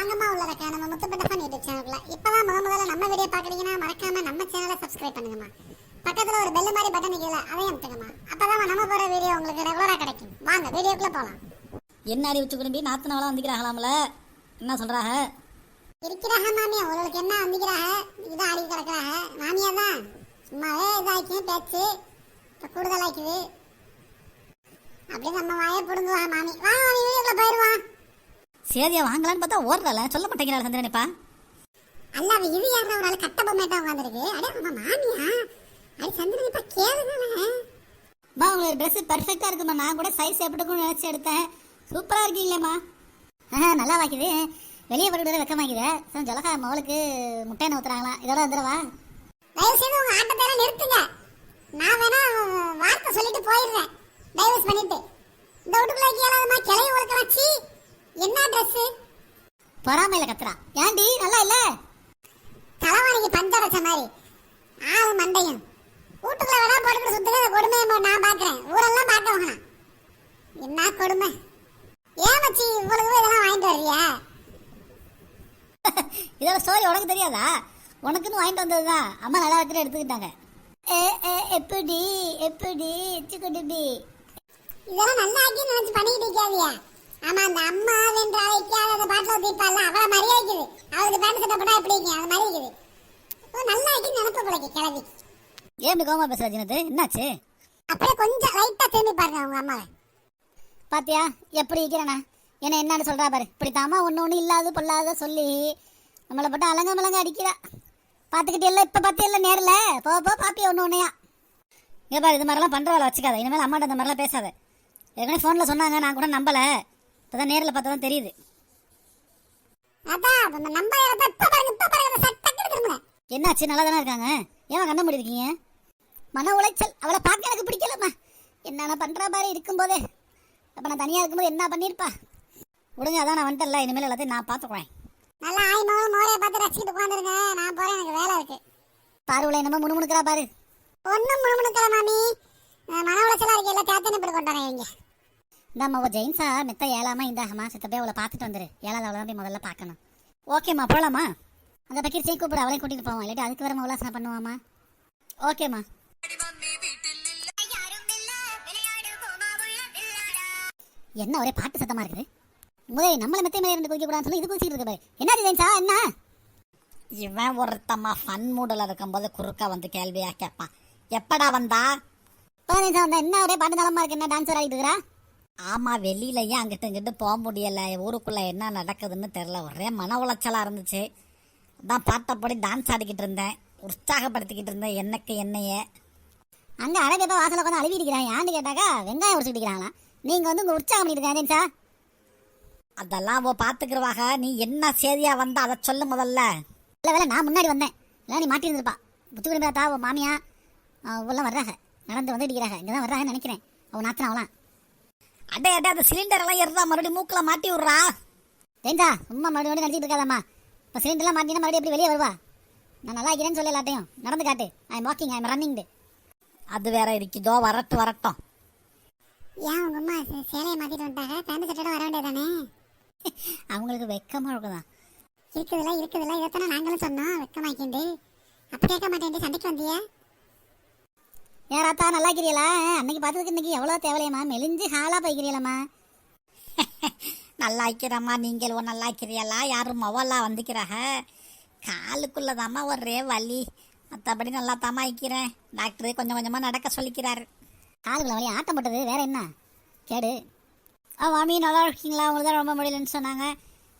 வாங்கம்மா உள்ளதக்கா நம்ம முத்துப்பட்ட fun YouTube சேனலுக்குள்ள இப்பதான் முத முதல்ல நம்ம வீடியோ பாக்குறீங்கன்னா மறக்காம நம்ம சேனலை சப்ஸ்கிரைப் பண்ணுங்கம்மா. பக்கத்துல ஒரு பெல் மாதிரி பட்டன் நிக்கல அதையும் அமுத்துங்கம்மா. அப்பதான் நம்ம போற வீடியோ உங்களுக்கு ரெகுலரா கிடைக்கும். வாங்க வீடியோக்குள்ள போலாம். என்ன அறி வச்சு குடும்பி? நாத்தனாவெல்லாம் வந்துக்கிறாங்களாம்ல என்ன சொல்றாங்க? இருக்கிறாக மாமியா உங்களுக்கு என்ன வந்துக்கிறாக இதை ஆடி கிடக்குறாக மாமியா தான். சும்மாவே இதாக்கி பேச்சு. கூடுதலாக்குது அப்படியே நம்ம வாயை பிடுங்குவா மாமி. வா மாமி சேதியா வாங்கலான்னு பார்த்தா ஓடுறாள சொல்ல மாட்டேங்கிறாள் சந்திரனிப்பா அல்ல அவ இது யாரா ஒரு ஆள் கட்ட பொம்மைட்டா உட்காந்துருக்கு அடே உங்க மாமியா? அடி சந்திரன் இப்ப கேளுதானே மா உங்களுக்கு ட்ரெஸ் பெர்ஃபெக்டா இருக்குமா? நான் கூட சைஸ் எப்படிக்கும் நினைச்சு எடுத்தேன். சூப்பரா இருக்கீங்களேம்மா. நல்லா வாக்குது. வெளியே போட்டு வெக்கமாக்குது சார் ஜலகா மவளுக்கு முட்டை ஊத்துறாங்களாம் இதோட வந்துடவா தயவு செய்து உங்க ஆட்டத்தை நிறுத்துங்க. நான் வேணா வார்த்தை சொல்லிட்டு போயிடுறேன் டைவர்ஸ் பண்ணிட்டு இந்த வீட்டுக்குள்ள கேளாதமா கிளைய ஒழுக்கலாம் சீ என்ன ட்ரெஸ் பொறாமையில கத்துறா. ஏன்டி? நல்லா இல்ல? தலைவாணிக்கு பஞ்ச வச்ச மாதிரி. ஆளு மண்டையும். வீட்டுக்குள்ள வேணா சுத்துங்க இந்த கொடுமையை நான் பாக்குறேன் ஊரெல்லாம் பார்க்க வேணாம் என்ன கொடுமை? ஏன் மச்சி இவ்வளவு இதெல்லாம் வாங்கிட்டு வர்றியா இதோட ஸ்டோரி உனக்கு தெரியாதா? உனக்குன்னு வாங்கிட்டு வந்ததுதான் அம்மா நல்லா இருக்கிற எடுத்துக்கிட்டாங்க. எப்படி எப்படி சிக்குடுபி இதெல்லாம் நல்லா ஆக்கி நினைச்சு பண்ணிக்கிட்டு இருக்காதியா ஆமா அந்த அம்மா வென்ற அழைக்காத அந்த பாட்டில் ஊத்திப்பால அவள மாதிரியே இருக்குது அவளுக்கு பேண்ட் சட்டை போட்டா எப்படி இருக்கும் அது மாதிரி இருக்குது ஓ, நல்லா ஆக்கி நினைப்பு பிள்ளைக்கு கிளவி ஏன் இப்படி கோமா பேசுற ஜினத்து? என்னாச்சு? அப்படியே கொஞ்சம் லைட்டா திரும்பி பாருங்க உங்க அம்மாவை. பாத்தியா எப்படி இருக்கிறேனா? என்ன என்னன்னு சொல்றா பாரு. இப்படி தாமா ஒண்ணு ஒண்ணு இல்லாத பொல்லாத சொல்லி நம்மளை போட்டு அலங்க மலங்க அடிக்கிறா. பாத்துக்கிட்டு எல்லாம் இப்ப பத்தி எல்லாம் நேர்ல? போ போ பாப்பி ஒண்ணு ஒண்ணையா. இங்க பாரு இது மாதிரிலாம் பண்றவள வச்சுக்காத. இனிமேல் அம்மாட்ட அந்த மாதிரிலாம் பேசாத. ஏற்கனவே ஃபோன்ல சொன்னாங்க நான் கூட நம்பல. இப்பதான் நேர்ல பார்த்தா தான் தெரியுது. அதான் அந்த நம்பர் இப்ப இப்ப பாருங்க இப்ப பாருங்க அந்த சட்டை திரும்புங்க. என்னாச்சு நல்லா தானே இருக்காங்க? ஏன் கண்ண மூடி இருக்கீங்க? மன உளைச்சல். அவளை பார்க்க எனக்கு பிடிக்கலம்மா. என்னென்ன பண்றா பாரு இருக்கும்போதே. அப்ப நான் தனியா இருக்கும்போது என்ன பண்ணிருப்பா? விடுங்க அதான் நான் வந்துட்டல இனிமேல் எல்லாத்தையும் நான் பார்த்துக்குவேன் நல்லா ஆய் மோளைய பார்த்து ரசிச்சுட்டு உட்காந்துருங்க. நான் போறேன் எனக்கு வேலை இருக்கு. பார்வல என்னமோ முணுமுணுக்கிறா பாரு. ஒன்னும் முழுமுணுக்கல மாமி. மன உளைச்சலா இருக்கு. எல்லாம் தேத்தனை இப்படி கொண்டாங்க இங்க இந்தாம்மா ஓ ஜெயின்ஸா மெத்த ஏழாமா இந்தாகமா சித்தப்பே அவளை பார்த்துட்டு வந்துரு. ஏழாவது அவளை தான் போய் முதல்ல பார்க்கணும். ஓகேம்மா போகலாமா அந்த பக்கீர் சீ கூப்பிட அவளையும் கூட்டிகிட்டு போவோம். இல்லாட்டி அதுக்கு வேற உல்லாசனம் பண்ணுவாமா ஓகேம்மா என்ன ஒரே பாட்டு சத்தமா இருக்குது? முதலே நம்மளை மெத்தை மேலே இருந்து குதிக்க கூடாதுன்னு சொல்லி இது குதிச்சிட்டு இருக்கு பாரு. என்ன ஜெயின்ஸா என்ன? இவன் ஒருத்தம்மா ஃபன் மூடில் இருக்கும்போது குறுக்கா வந்து கேள்வியா கேட்பான். எப்படா வந்தா? பதினஞ்சு வந்தா என்ன ஒரே பாட்டு நலமா இருக்கு. என்ன டான்ஸர் ஆகிட்டு இருக்கிறா? ஆமா வெளியிலயே அங்கிட்ட இங்கிட்ட போக முடியல. ஊருக்குள்ள என்ன நடக்குதுன்னு தெரில ஒரே மன உளைச்சலா இருந்துச்சு. அதான் பாட்டப்படி டான்ஸ் ஆடிக்கிட்டு இருந்தேன். உற்சாகப்படுத்திக்கிட்டு இருந்தேன். எனக்கு என்னையே. அங்க அழகப்பா வாசல உட்காந்து அழுவி இருக்கிறான் ஏன்னு கேட்டாக்கா வெங்காயம் உரிச்சுட்டு நீங்க வந்து உங்க உற்சாகம் பண்ணிட்டு சார் அதெல்லாம் ஓ பாத்துக்கிறவாக நீ என்ன சேதியா வந்தா அதை சொல்லு முதல்ல. இல்ல வேலை நான் முன்னாடி வந்தேன். இல்லை நீ மாட்டி இருந்திருப்பா. புத்து குடும்பத்தா உன் மாமியா உள்ள வர்றாங்க. நடந்து வந்துட்டு இருக்கிறாங்க. இங்கே தான் வர்றாங்கன்னு நினைக்கிறேன். அவன் நாத்தனா அவளாம் அடே அடே அந்த சிலிண்டர் எல்லாம் எறதா மறுபடியும் மூக்கில் மாட்டி விட்றா. தெரிஞ்சா சும்மா மறுபடியும் நினச்சிட்டு இருக்காதாம்மா இப்போ சிலிண்டர்லாம் மாட்டினா மறுபடியும் எப்படி வெளியே வருவா? நான் நல்லா இருக்கிறேன்னு சொல்லி எல்லாத்தையும். நடந்து காட்டு. I am walking I am running அது வேற இருக்குதோ வரட்டு வரட்டும். ஏன் உங்க அம்மா சேலையை மாத்திட்டு வந்துட்டாங்க? பேண்ட் சட்டோட வர வேண்டியதானே? அவங்களுக்கு வெக்கமாக இருக்குதான். இருக்குதுல இருக்குதுல. இதைத்தானே நாங்களும் சொன்னோம். வெக்கமாக்கிண்டு. அப்ப கேட்க மாட்டேன் சண்டைக்கு வந்தியா? ஏன் ராத்தா நல்லா இருக்கிறீங்களா அன்னைக்கு பார்த்ததுக்கு இன்னைக்கு எவ்வளோ தேவையில்லையம்மா மெலிஞ்சு ஹாலாக போய்க்கிறீங்களம்மா நல்லா இருக்கிறம்மா நீங்கள் நல்லா இருக்கிறீங்களா யாரும் மொவல்லாம் வந்துக்கிறாக காலுக்குள்ளதாம்மா ஒரே வலி. மற்றபடி நல்லா தாம்மா இருக்கிறேன். டாக்டர் கொஞ்சம் கொஞ்சமாக நடக்க சொல்லிக்கிறார். காலுக்குள்ள வலி ஆட்டம் போட்டது. வேற என்ன? கேடு. ஆ மாமி நல்லா இருக்கீங்களா? உங்களுக்கு தான் ரொம்ப முடியலன்னு சொன்னாங்க.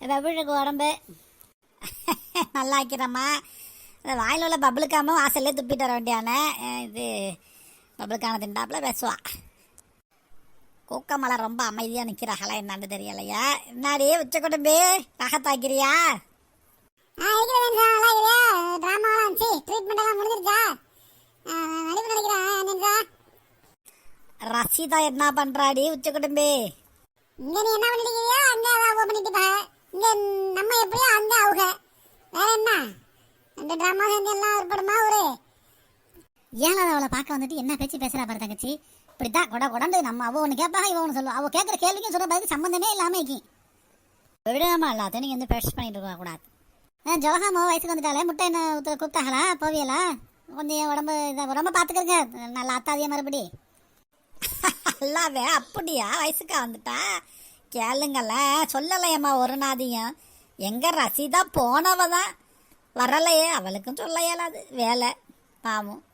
எப்படி இருக்கு உடம்பு. நல்லா இருக்கிறம்மா இந்த வாயில் உள்ள பபுளுக்காம வாசல்லே துப்பிட்டு வர வேண்டியானே இது பபுளுக்கான திண்டாப்புல பேசுவா. கூக்கமலை ரொம்ப அமைதியாக நிற்கிறாங்களா என்னன்னு தெரியலையா. என்னாடி உச்ச குடும்பி ரகத்தாக்கிறியா? ஆ இருக்கிறேன் சார் நல்லா இருக்கிறியா டிராமாலாம் இருந்துச்சு ட்ரீட்மெண்ட் எல்லாம் முடிஞ்சிருச்சா? நடிப்பு நடிக்கிறேன் ரசிதா என்ன பண்றாடி உச்ச குடும்பி இங்க நீ என்ன பண்ணிட்டு இருக்கியோ அங்க அதான் பண்ணிட்டு பா. இங்க நம்ம எப்படியோ அங்க அவங்க வேற என்ன? ரெண்டு டிராமா சேர்ந்து எல்லாம் ஒரு ஏன்னா அவளை பார்க்க வந்துட்டு என்ன பேச்சு பேசுறா பாரு தங்கச்சி? இப்படிதான் கொட கொடண்டு நம்ம அவ ஒன்று கேட்பாங்க இவ ஒன்று சொல்லுவா. அவள் கேட்குற கேள்விக்கும் சொல்ற பதிலுக்கு சம்மந்தமே இல்லாமல் இருக்கி. விடாம இல்லாத நீங்கள் வந்து ப்ரெஷ் பண்ணிட்டு இருக்க கூடாது. ஆ ஜோகாமோ வயசுக்கு வந்துட்டாலே முட்டை என்ன ஊத்த- கூப்பிட்டாங்களா? போவியலா? கொஞ்சம் உடம்பு இதை உடம்ப பார்த்துக்கிறங்க நல்லா அத்தாதிய மறுபடி. அல்லாவே அப்படியா? வயசுக்கா வந்துட்டா? கேளுங்கள சொல்லலையம்மா ஒரு நாதியம். எங்கள் ரசிதா போனவ தான் வரலையே அவளுக்கும் சொல்ல இயலாது. வேலை பாவம்.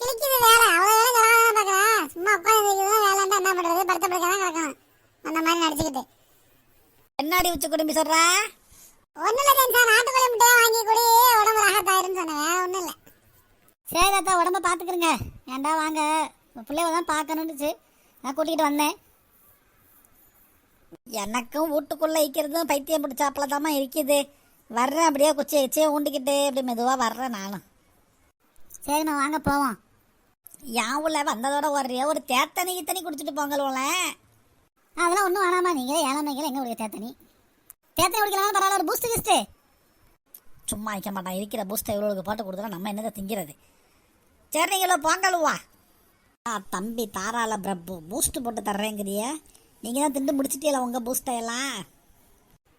கிழிக்குது வேலை. அவ்வளோ வேலை பார்க்குறேன் சும்மா உட்காந்து வேலைன்னா என்ன பண்ணுறது படுத்த படுக்க தான் கிடக்கணும். அந்த மாதிரி நடிச்சுக்கிட்டு. என்னடி உச்சி குடும்பி சொல்ற? ஒன்றும் இல்லை ஜென்சா நாட்டுக்கோழி முட்டையை வாங்கி கூடி. உடம்பு ராகத்தாயிருன்னு சொன்னேன். ஒன்றும் இல்லை. சரி அத்தா உடம்ப பார்த்துக்கிறங்க ஏன்டா வாங்க? பிள்ளைய தான் பார்க்கணுன்னுச்சு நான் கூட்டிகிட்டு வந்தேன். எனக்கும் வீட்டுக்குள்ளே இருக்கிறதும் பைத்தியம் பிடிச்சாப்புல தாம்மா இருக்குது. வர்றேன் அப்படியே குச்சி வச்சே ஊண்டிக்கிட்டு அப்படி மெதுவாக வர்றேன் நானும். சரிம்மா வாங்க போவோம். என் உள்ள வந்ததோட ஒரே ஒரு தேத்தனி இத்தனி குடிச்சிட்டு போங்களோல அதெல்லாம் ஒன்றும் வேணாமா நீங்கள் ஏழாம் நீங்கள் எங்கே குடிக்க தேத்தனி? தேத்தனி குடிக்கலாம் பரவாயில்ல ஒரு பூஸ்ட் கிஸ்ட்டு சும்மா வைக்க மாட்டான் இருக்கிற பூஸ்ட்டை இவ்வளோக்கு போட்டு கொடுத்தா நம்ம என்னதை திங்கிறது? சரி நீங்களோ போங்கலுவா ஆ தம்பி தாராள பிரபு பூஸ்ட் போட்டு தர்றேங்கிறிய. நீங்கள் தான் திண்டு முடிச்சிட்டீங்களா உங்கள் பூஸ்ட்டை எல்லாம்?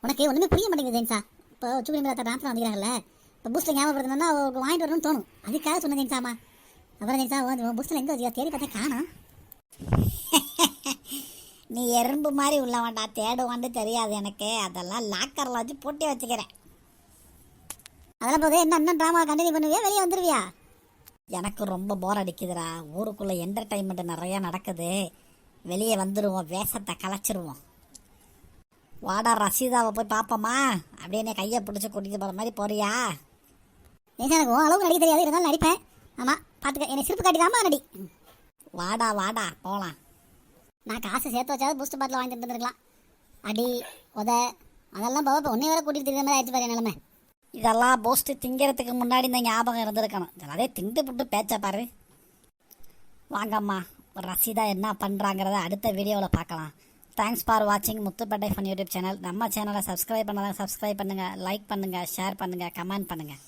உனக்கு ஒன்றுமே புரிய மாட்டேங்குது ஜெயின்சா. இப்போ உச்சுக்குடி மேலே டான்ஸில் வந்துக்கிறாங்கல்ல இப்போ பூஸ்ட்டில் ஞாபகப்படுத்தணும்னா அவருக்கு வாங்கிட்டு வரணும்னு தோணும். அதுக்காக சொன்ன ஜெயின்சாமா அப்புறம் ஜெயின்சா பூஸ்ட்டில் எங்கே வச்சுக்கா தேடி பார்த்தா காணும். நீ எறும்பு மாதிரி உள்ளவன்டா தேடுவான்னு தெரியாது எனக்கு. அதெல்லாம் லாக்கரில் வச்சு பூட்டி வச்சுக்கிறேன். அதெல்லாம் போது என்ன இன்னும் ட்ராமா கண்டினியூ பண்ணுவியா? வெளியே வந்துடுவியா எனக்கு ரொம்ப போர் அடிக்குதுடா. ஊருக்குள்ளே என்டர்டைன்மெண்ட் நிறையா நடக்குது. வெளியே வந்துடுவோம் வேஷத்தை கலைச்சிருவோம். வாடா ரசீதாவை போய் பார்ப்போமா? அப்படியே நீ கையை பிடிச்சி கூட்டிகிட்டு போகிற மாதிரி போறியா? எனக்கு உன் அளவுக்கு நடிக்க தெரியாது இருந்தாலும் நடிப்பேன். ஆமாம் பார்த்துக்க என்னை சிரிப்பு காட்டிக்காம நடி வாடா வாடா போகலாம் நான் காசு சேர்த்து வச்சாவது பூஸ்ட் பாட்டில் வாங்கிட்டு இருந்திருக்கலாம் அடி உத அதெல்லாம் போக இப்போ ஒன்றே வேற கூட்டிகிட்டு இருக்கிற மாதிரி ஆயிடுச்சு பாரு நிலமை. இதெல்லாம் போஸ்ட்டு திங்கிறதுக்கு முன்னாடி இந்த ஞாபகம் இருந்திருக்கணும். அதே திண்டு புட்டு பேச்ச பாரு. வாங்கம்மா ரசீதா என்ன பண்ணுறாங்கிறத அடுத்த வீடியோவில் பார்க்கலாம். தேங்க்ஸ் ஃபார் வாட்சிங் முத்துப்பேட்டை ஃபன் யூடியூப் சேனல் நம்ம சேனலை சப்ஸ்கிரைப் பண்ணாதான் சப்ஸ்கிரைப் பண்ணுங்கள் லைக் பண்ணுங்கள் ஷேர் பண்ணுங்கள் கமெண்ட் பண்ணுங்கள்